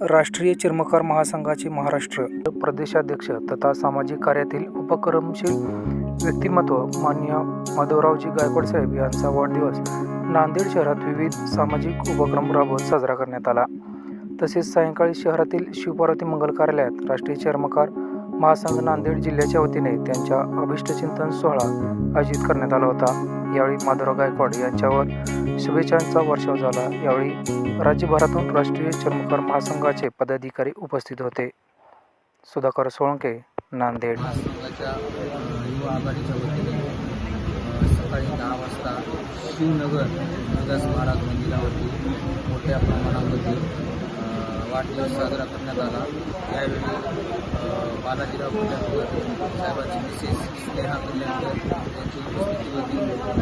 राष्ट्रीय चर्मकार महासंघाचे महाराष्ट्र प्रदेशाध्यक्ष तथा सामाजिक कार्यातील उपक्रमशील व्यक्तिमत्व मान्य माधवरावजी गायकवाड साहेब यांचा वाढदिवस नांदेड शहरात विविध सामाजिक उपक्रम राबवत साजरा करण्यात आला. तसेच सायंकाळी शहरातील शिवपार्वती मंगल कार्यालयात राष्ट्रीय चर्मकार महासंघ नांदेड जिल्ह्याच्या वतीने त्यांच्या अभिष्टचिंतन सोहळा आयोजित करण्यात आला होता. यावेळी माधुराव गायकवाड यांच्यावर शुभेच्छांचा वर्षाव झाला. यावेळी राज्यभरातून राष्ट्रीय चर्मकार महासंघाचे पदाधिकारी उपस्थित होते. सुधाकर सोळंके नांदेड. महासंघाच्या युवा आघाडीच्या वतीने सकाळी दहा वाजता शिवनगर विकास महाराज मंदिरावरती मोठ्या प्रमाणामध्ये वाढदिवस साजरा करण्यात आला. यावेळी बालाजीराव कल्याणकर साहेबांची मिसेस स्नेहा कल्याणकर यांची उपस्थिती होती.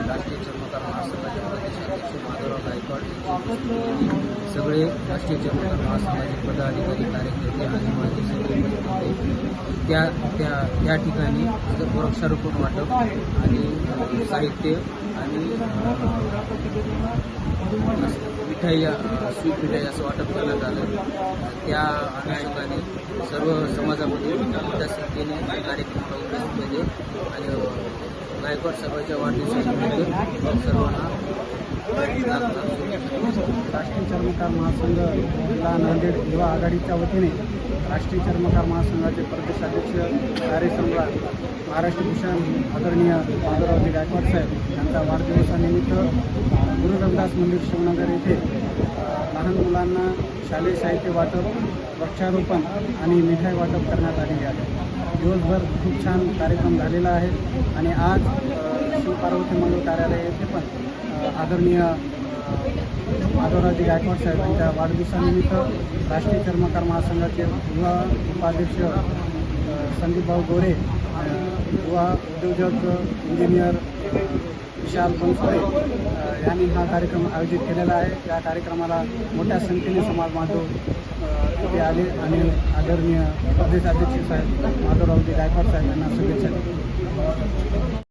राष्ट्रीय चर्मकार महासंघाचे प्रदेशाध्यक्ष माधवराव गायकवाड यांची उपस्थिती होती. सगळे राष्ट्रीय चर्मकार महासंघाचे पदाधिकारी कार्यकर्ते आणि माझे सगळे उपस्थित होते त्या त्या त्या ठिकाणी वृक्षारोपण वाटप आणि साहित्य आणि मिठाई स्वीट मिठाई असं वाटप करण्यात आलं. त्या अनुषंगाने सर्व समाजामध्ये मोठ्या संख्येने या कार्यक्रमाला उपस्थित आणि गायकवाड सभेच्या वाढदिवसानिमित्त सर्वांना राष्ट्रीय चर्मकार महासंघ जिल्हा नांदेड युवा आघाडीच्या वतीने राष्ट्रीय चर्मकार महासंघाचे प्रदेशाध्यक्ष कार्यसम्राट महाराष्ट्र भूषण आदरणीय माधवरावजी गायकवाड साहेब यांच्या वाढदिवसानिमित्त गुरु रविदास मंदिर शिवनगर येथे लहान मुलांना शालेय साहित्य वाटप वृक्षारोपण आणि मिठाई वाटप करण्यात आलेली आहे. दिवसभर खूप छान कार्यक्रम झालेला आहे आणि आज अ, शिवपार्वती मंगल कार्यालय येथे पण आदरणीय माधवरावजी गायकवाड साहेब यांच्या वाढदिवसानिमित्त राष्ट्रीय चर्मकार महासंघाचे युवा उपाध्यक्ष संदीपभाऊ गोरे युवा उद्योजक इंजिनियर विशाल बनसोरे यांनी हा कार्यक्रम आयोजित केलेला आहे. या कार्यक्रमाला मोठ्या संख्येने समाज बांधव अ, तिथे आले आणि आदरणीय प्रदेशाध्यक्ष साहेब माधवरावजी गायकवाड साहेब यांना शुभेच्छा